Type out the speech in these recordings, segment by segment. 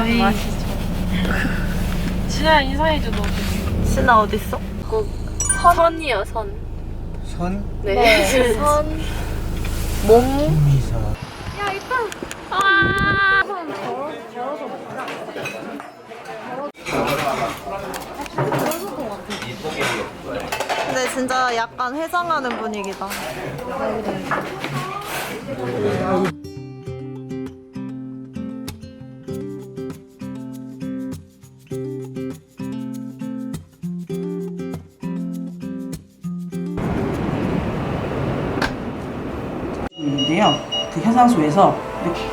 아시죠? 진아 인사해줘 너. 신아 어딨어? 선이요 선. 선 네. 선. 미사 근데 진짜 약간 회상하는 분위기다. 그 현상소에서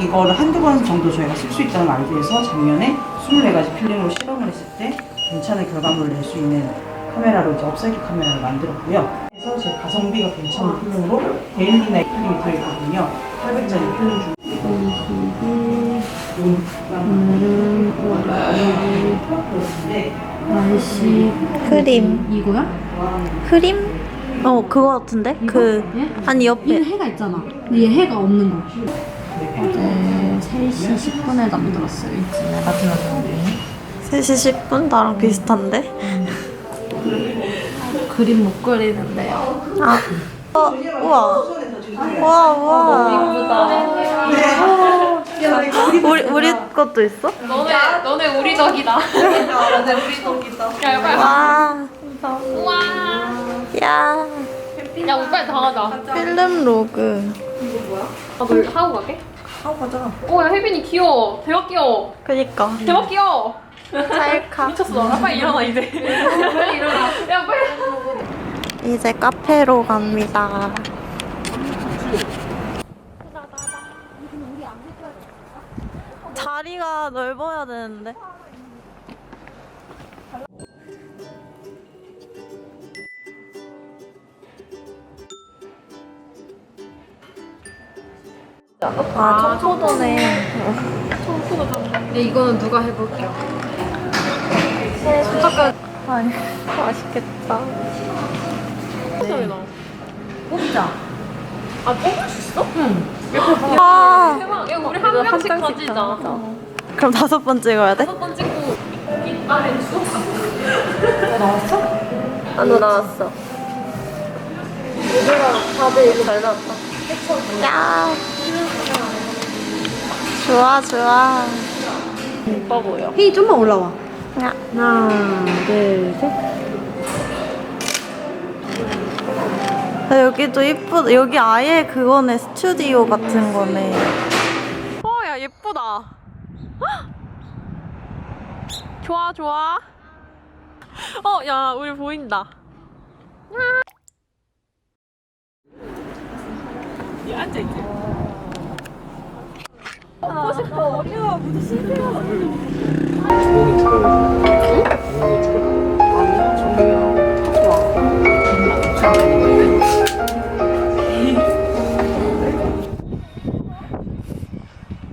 이거를 한두 번 정도 저희가 쓸 수 있다는 걸 알기 위해서 작년에 24가지 필름으로 실험을 했을 때 괜찮은 결과물을 낼 수 있는 카메라로 이제 업사이클 카메라를 만들었고요. 그래서 제 가성비가 괜찮은 필름으로 데일리나이 필름이 들어있거든요. 800짜리 필름 중 날씨 크림. 이거야? 크림? 어 그거 같은데? 그 얘? 아니 얘는 옆에 해가 있잖아. 근데 얘 해가 없는 거. 어제 3시 10분에 잠들었어요. 일찍. 3시 10분 나랑 비슷한데? 그림 못 그리는데요. 아. 어, 우와. 우와, 우와. 우리, 우리 것도 있어? 너네 너네 우리 덕이다. 너네 우리 덕이다. 야 빨리 와. 우와. 야. 야 우리 빨리 다 가자. 필름 로그. 아, 너 이거 하고 갈게. 하고 가자. 오, 야, 혜빈이 귀여워. 대박 귀여워. 그니까. 대박 귀여워. 찰카. 미쳤어. 나 빨리 일어나, 이제. 빨리 일어나. 야, 빨리. 이제 카페로 갑니다. 자리가 넓어야 되는데. 아, 청포도네. 근데 이거는 누가 해볼게요. 아니, 맛있겠다. 뽑자. 아, 뽑을 수 있어? 아, 대박. 야, 우리 한 명씩 가지자. 그럼 다섯 번 찍어야 돼? 다섯 번 찍고, 이 안에 수 아, 너 나왔어. 얘들아, 다들 이거 잘 나왔다. 야. 좋아, 좋아. 이뻐 보여. 헤이 좀만 올라와. 야. 하나, 둘, 셋. 아, 여기도 이쁘다. 여기 아예 그거네, 스튜디오 같은 거네. 어, 야, 예쁘다. 헉! 좋아, 좋아. 어, 야, 우리 보인다.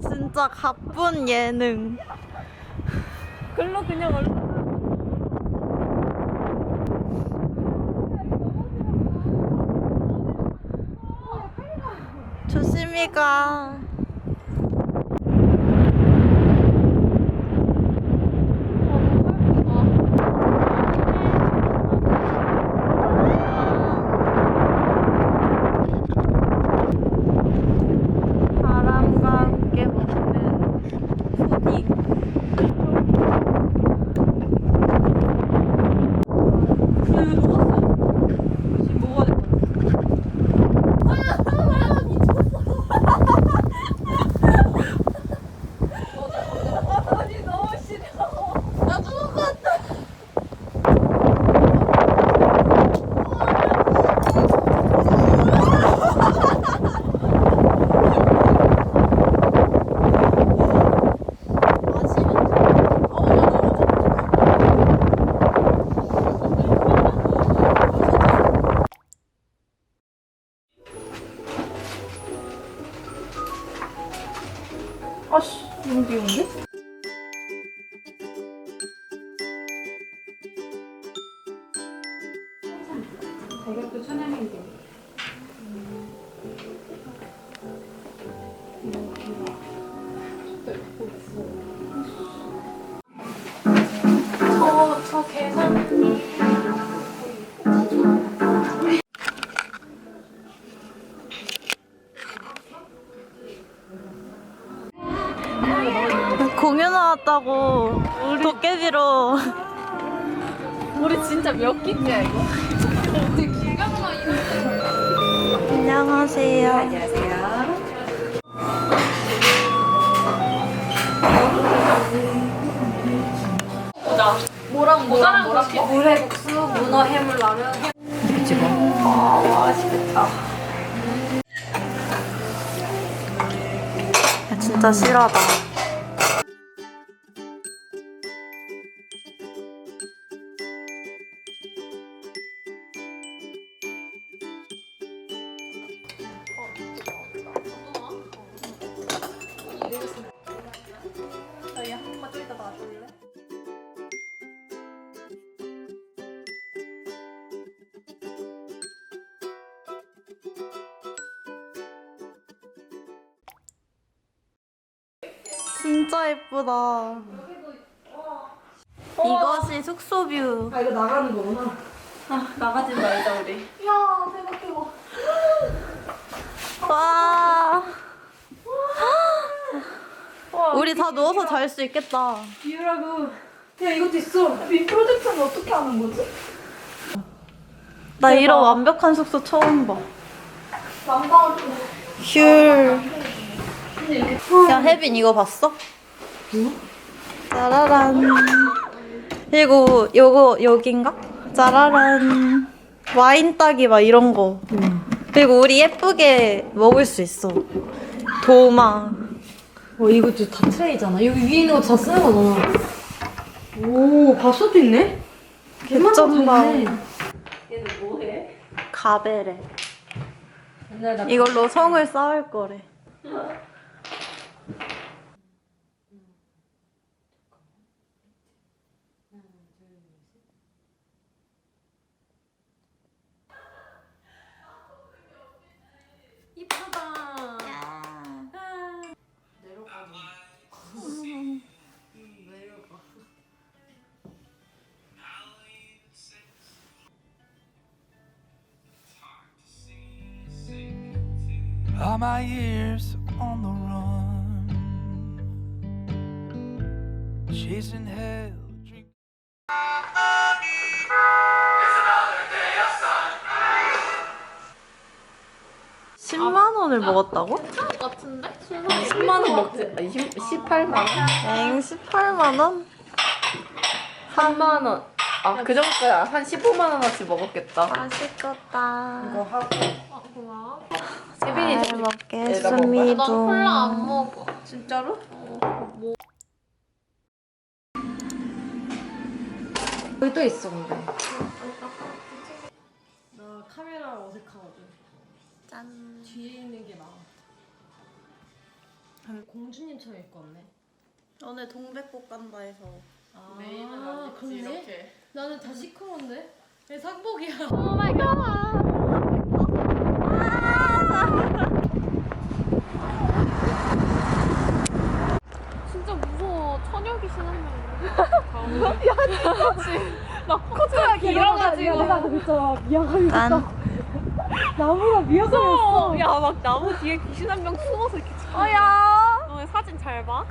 진짜 가쁜 예능. 글로 그냥 얼른. 조심히 가. 바람과 함께 먹는 푸딩. 아씨, 너무 귀여운데? 가려고 도깨비로. 우리 진짜 몇 끼째야 이거? 안녕하세요. 안녕하세요. 뭐랑 뭐랑 뭐랑 물회국수, 문어 해물 라면. 찍어. 아 맛있겠다. 야, 진짜 실하다. 진짜 예쁘다. 이것이 숙소 뷰. 아 이거 나가는 거구나. 나가지 말자 우리. 야 대박 대박. 와. 우리 다 누워서 잘 수 있겠다. 비유라고. 야 이것도 있어. 이 프로젝트는 어떻게 하는 거지? 나 이런 완벽한 숙소 처음 봐. 좀. 휴. 야 혜빈 이거 봤어? 짜라란. 그리고 요거 여긴가? 짜라란. 와인 따기 막 이런 거. 그리고 우리 예쁘게 먹을 수 있어. 도마. 어 이것도 다 트레이잖아. 여기 위에 있는 거 다 쓰는 거잖아. 오 밥솥도 있네. 개쩐다. 있네. 가베레. 옛날에 나 이걸로 성을 쌓을 거래. All my years on the run, chasing hell. Drink- 10만 원을 먹었다고? 같은데? 10만 원 먹지? 아니 18만 원? 엥 18만 원? 3만 원. 아 그 정도야. 한 15만 원어치 먹었겠다. 맛있겠다. 이거 하고 세빈이 잘좀 먹겠습니다. 나 콜라 안 먹어. 진짜로? 여기 또 있어 근데. 나 카메라 어색하거든. 짠. 뒤에 있는 게 나아. 공주님처럼 입고 왔네. 오늘 동백꽃 간다 해서. 아, 메인은 아니지 그러네. 이렇게. 나는 다 시커먼데? 내 상복이야. 진짜 무서워. 처녀 귀신 한 명. 야, 나 코트가 길어가지고. 그랬잖아. 미안하게 짠. 나보다 미안하였어. 야, 막 나무 뒤에 귀신 한 명 숨어서 이렇게 찍어. 아야. 너 사진 잘 봐?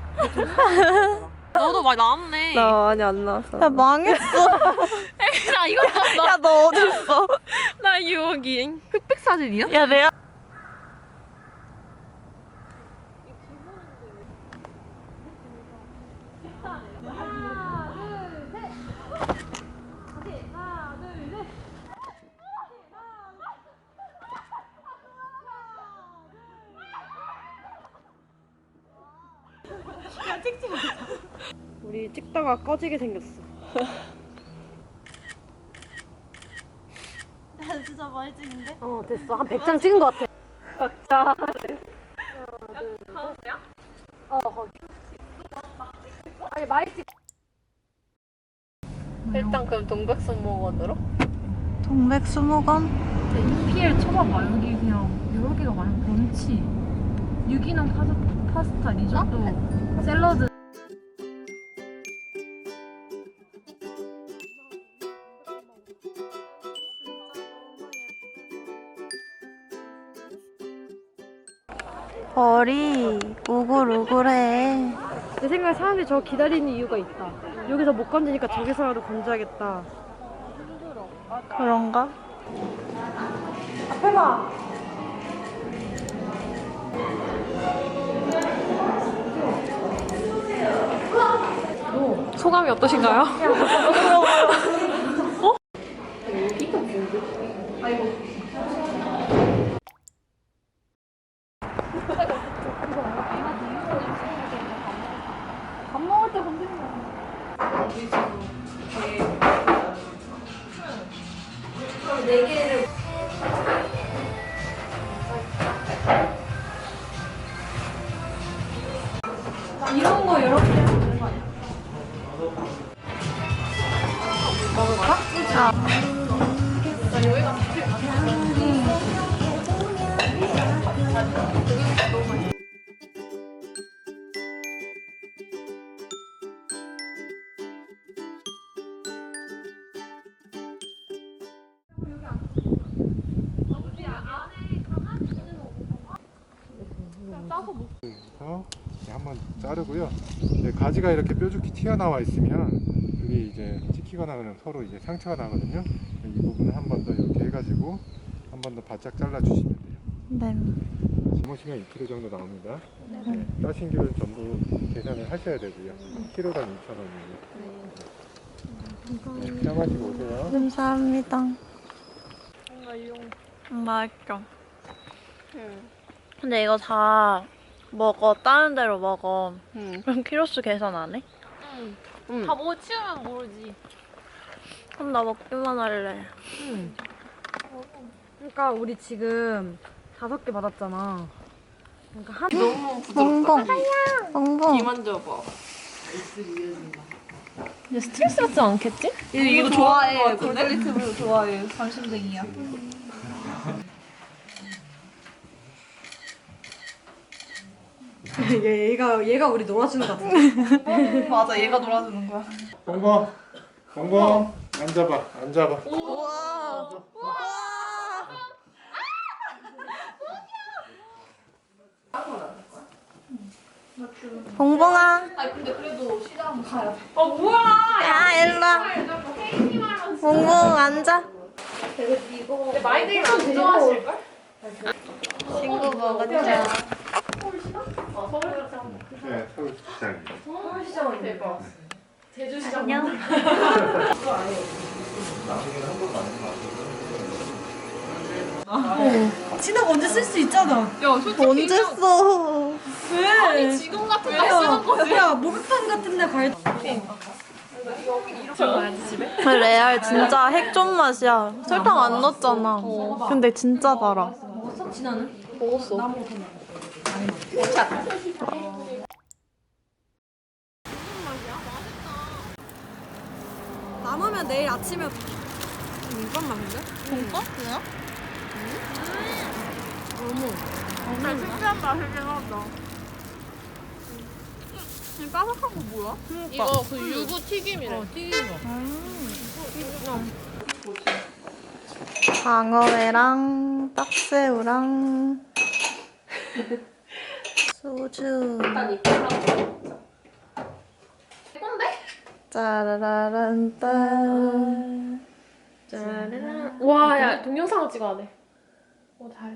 너도 많이 나왔네. 나 많이 안 나왔어. 야 망했어. 나 이거 봤어. 야너 어디 있어? 나 여기 흑백 사진이야? 야 내가. 우리 찍다가 꺼지게 생겼어. 야 진짜 많이 찍는데? 어 됐어. 한 100장 찍은 것 같아. 일단 그럼 동백수목원으로? 동백수목원? 피엘 쳐봐봐 여기 그냥 여러 개가 많이 번치 유기농 파스, 파스타 리조또 샐러드 벌이 우글우글해. 제 생각에 사람들이 저 기다리는 이유가 있다. 여기서 못 건지니까 저기서라도 건져야겠다. 그런가? 소감이 어떠신가요? 이런 거 여러 개 하는 거 아니야? 어, 자르고요. 네, 가지가 이렇게 뾰족히 튀어나와 있으면 그게 이제 찍히거나 그러면 서로 이제 상처가 나거든요. 이 부분을 한 번 더 이렇게 해가지고 한 번 더 바짝 잘라 주시면 돼요. 네. 지모시면 2kg 정도 나옵니다. 네, 따신 기를 전부 계산을 하셔야 되고요. 키로당 2,000원이에요. 네, 시험하시고 오세요. 감사합니다. 맛있죠. 근데 이거 다 먹어. 다른 데로 먹어. 그럼 키로수 계산 안 해? 다뭐 치우면 모르지. 그럼 나 먹기만 할래. 그러니까 우리 지금 다섯 개 받았잖아. 그러니까 한 멍멍. 멍멍. 만져봐. 스트레스 받지 않겠지? 이거 좋아해. 골드리트블 좋아해. 관심쟁이야. 얘, 얘가 얘가 우리 놀아주는 것 같아. 맞아, 얘가 놀아주는 거야. 봉봉, 봉봉, 앉아봐, 앉아봐. 봉봉아. 아니, 근데 그래도 시장 가요. 야, 일로 와. 봉봉 앉아. 근데 마이들 네, 서울 시장이에요. 대박. 제주시장. 안녕. 진학 언제 쓸 수 있잖아. 야, 솔직히. 언제 써? 아니, 지금 같은 거 쓰는 거지. 야 목욕탕 같은 데 갈. 레알 진짜 핵존 맛이야. 설탕 안 넣었잖아. 근데 진짜 달아. 먹었어? 진아는? 먹었어. 남으면 내일 아침에 이건 맞는데? 돈까스야? 진짜 신기한 맛이긴 하다. 이 바삭한 거 뭐야? 이거 그 유부 튀김이래. 방어회랑 딱새우랑 소주. 짜라란 딴. 짜라란. 와, 야, 동영상을 찍어야 돼. 오, 잘.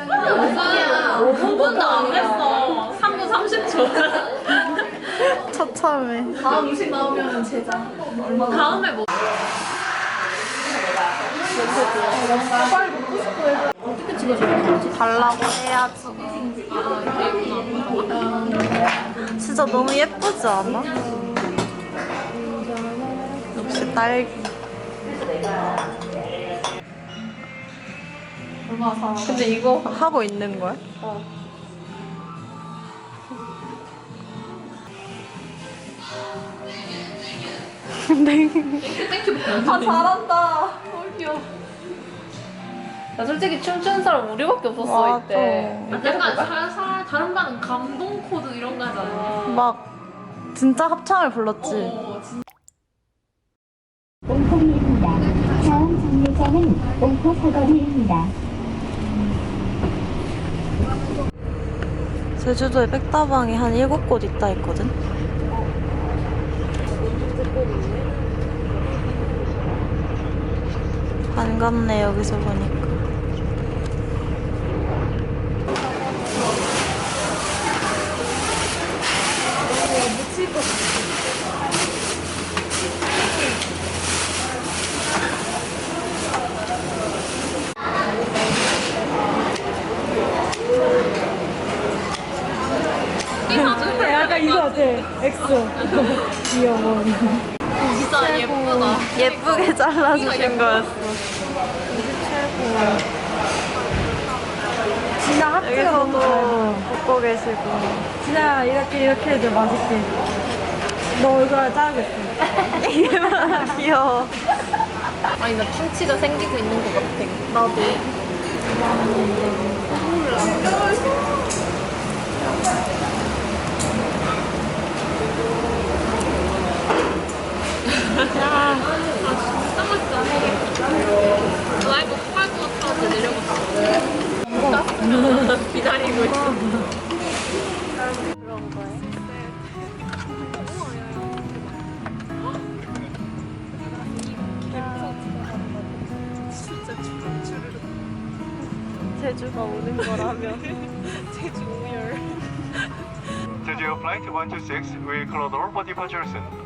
5분도 안 됐어. 3분 30초. 처참해. 다음 음식 나오면 제자. 다음에 뭐? 빨리 먹고 싶어 해서. 어떻게 찍어줘야 되지? 달라고 해야지. 진짜 너무 예쁘지 않아? 역시 딸기. 근데 이거 하고 있는 거야? 아 잘한다. 너무 귀여워. 야 솔직히 춤추는 사람 우리밖에 없었어 이때. 약간 사, 사, 다른 반은 감동 코드 이런 거 하잖아. 막 진짜 합창을 불렀지. 옹포리입니다. 다음 정류장은 옹포 사거리입니다. 제주도에 백다방이 한 일곱 곳 있다 했거든. 반갑네 여기서 보니까. 약간 이거 같아. 엑소. 귀여워. 진짜 예쁘다. 예쁘게 진아 너무 잘 보여. 먹고 계시고. 진아 이렇게 이렇게 해줘 맛있게. 너 얼굴 자르겠어. 귀여워. 아니 나 충치가 생기고 있는 것 같아. 나도. 아, 맛있다. 나 이거 팔것 같아서 내려갔다. 기다리고 있어. 제주가 오는 거라면. 제주 flight 126 will close door for departure soon.